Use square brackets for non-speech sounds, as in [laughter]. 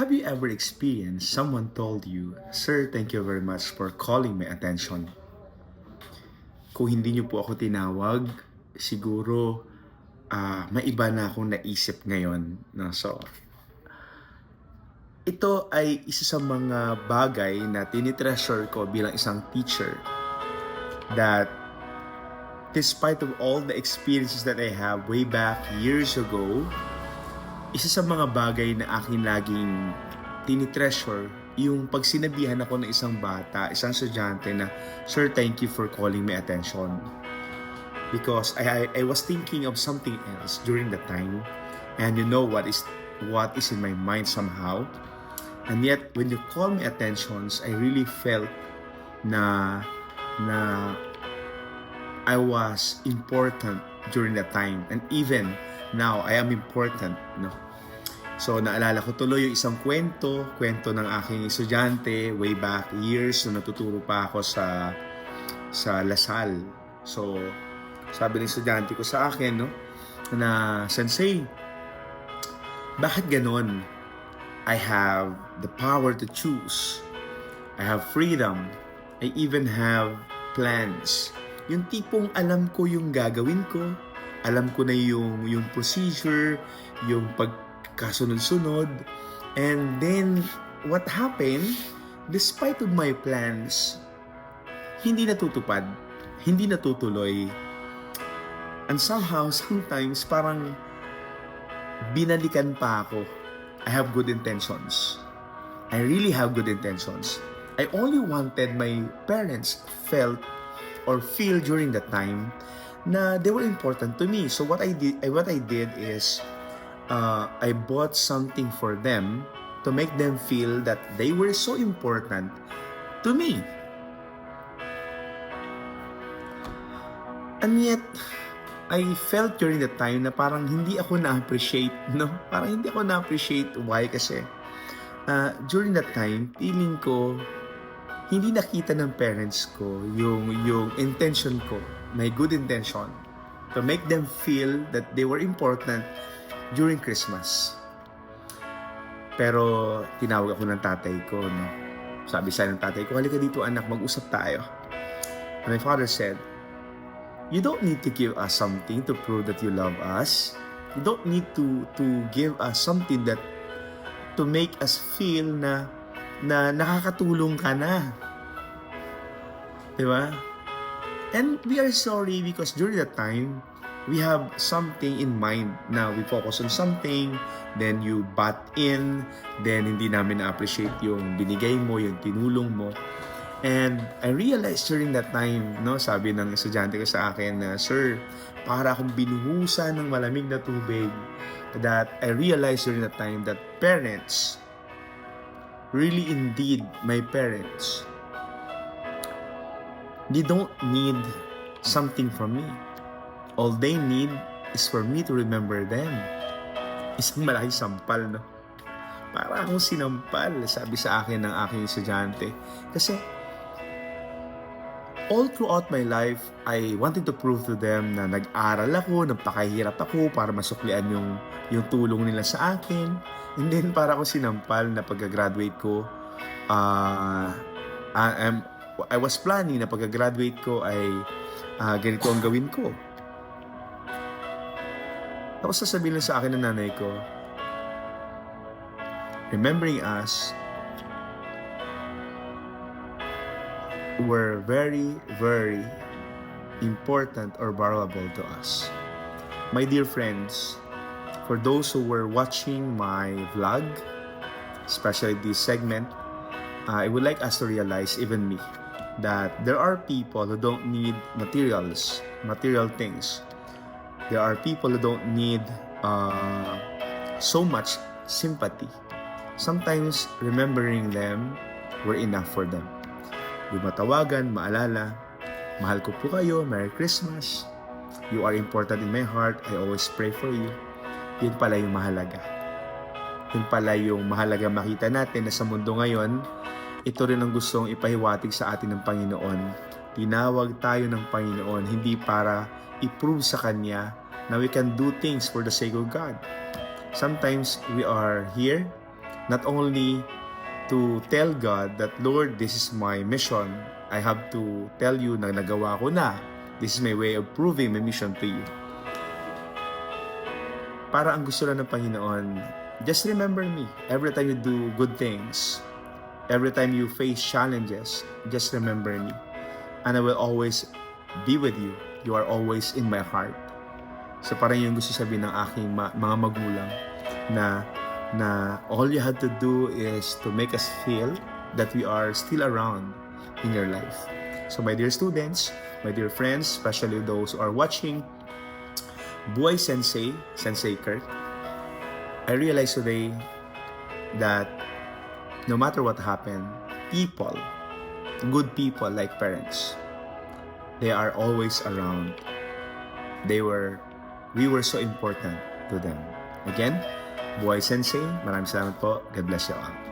Have you ever experienced someone told you, Sir, thank you very much for calling my attention. Kung hindi niyo po ako tinawag, siguro ah may iba na akong naisip ngayon. No? So, ito ay isa sa mga bagay na tinitreasure ko bilang isang teacher that despite of all the experiences that I have way back years ago, isa sa mga bagay na akin laging tinitreasure yung pag sinabihan ako ng isang bata, isang estudyante na, Sir, thank you for calling my attention. Because I, I, I was thinking of something else during the time. And you know what is what is in my mind somehow. And yet, when you call me attentions, I really felt na na I was important during that time. And even now, I am important. No? So, naalala ko tuloy yung isang kwento, kwento ng aking estudyante way back years na natuturo pa ako sa sa Lasal. So, sabi ng estudyante ko sa akin, no, na, Sensei, bakit ganon? I have the power to choose. I have freedom. I even have plans. Yung tipong alam ko yung gagawin ko, alam ko na yung yung procedure, yung pagkasunod-sunod. And then what happened, despite of my plans, hindi natutupad, hindi natutuloy. And somehow, [laughs] sometimes, parang binalikan pa ako. I have good intentions. I really have good intentions. I only wanted my parents felt or feel during that time na they were important to me. So what I did, what I did is uh, I bought something for them to make them feel that they were so important to me. And yet, I felt during the time na parang hindi ako na-appreciate, [laughs] no? Parang hindi ako na-appreciate. Why? Kasi uh, during that time, feeling ko, hindi nakita ng parents ko yung, yung intention ko, my good intention, to make them feel that they were important during Christmas. Pero tinawag ako ng tatay ko, no? Sabi sa ng tatay ko, halika dito anak, mag-usap tayo. And my father said, you don't need to give us something to prove that you love us. You don't need to to give us something that to make us feel na na nakakatulong ka na. 'Di ba? And we are sorry because during that time, we have something in mind na we focus on something, then you butt in, then hindi namin na-appreciate yung binigay mo, yung tinulong mo. And I realized during that time, no, sabi ng estudyante ko sa akin na, Sir, para akong binuhusan ng malamig na tubig that I realized during that time that parents, really indeed my parents, they don't need something from me. All they need is for me to remember them. Isang malaking sampal, no? Para akong sinampal, sabi sa akin ng aking estudyante. Kasi all throughout my life, I wanted to prove to them na nag-aral ako, napakahirap ako para masuklian yung, yung tulong nila sa akin. And then, para ako sinampal na pagka-graduate ko, uh, I, am, I was planning na pagka-graduate ko ay uh, ganito ang gawin ko. Tapos sasabihin sa akin ng nanay ko, remembering us were very, very important or valuable to us. My dear friends, for those who were watching my vlog, especially this segment, uh, I would like us to realize, even me, that there are people who don't need materials, material things. There are people who don't need uh, so much sympathy. Sometimes remembering them were enough for them yung matawagan, maalala, mahal ko po kayo, Merry Christmas, you are important in my heart, I always pray for you. Yun pala yung mahalaga. Yun pala yung mahalaga makita natin na sa mundo ngayon, ito rin ang gustong ipahiwatig sa atin ng Panginoon. Tinawag tayo ng Panginoon hindi para i-prove sa Kanya na we can do things for the sake of God. Sometimes we are here, not only to tell God that, Lord, this is my mission. I have to tell you na nagawa ko na. This is my way of proving my mission to you. Para ang gusto lang ng Panginoon, just remember me. Every time you do good things, every time you face challenges, just remember me. And I will always be with you. You are always in my heart. So parang yung gusto sabihin ng aking ma- mga magulang na na all you had to do is to make us feel that we are still around in your life. So my dear students, my dear friends, especially those who are watching Buhay Sensei, Sensei Kurt, I realized today that no matter what happened, people, good people like parents, they are always around. They were, we were so important to them. Again, Buhay Sensei, maraming salamat po. God bless you all.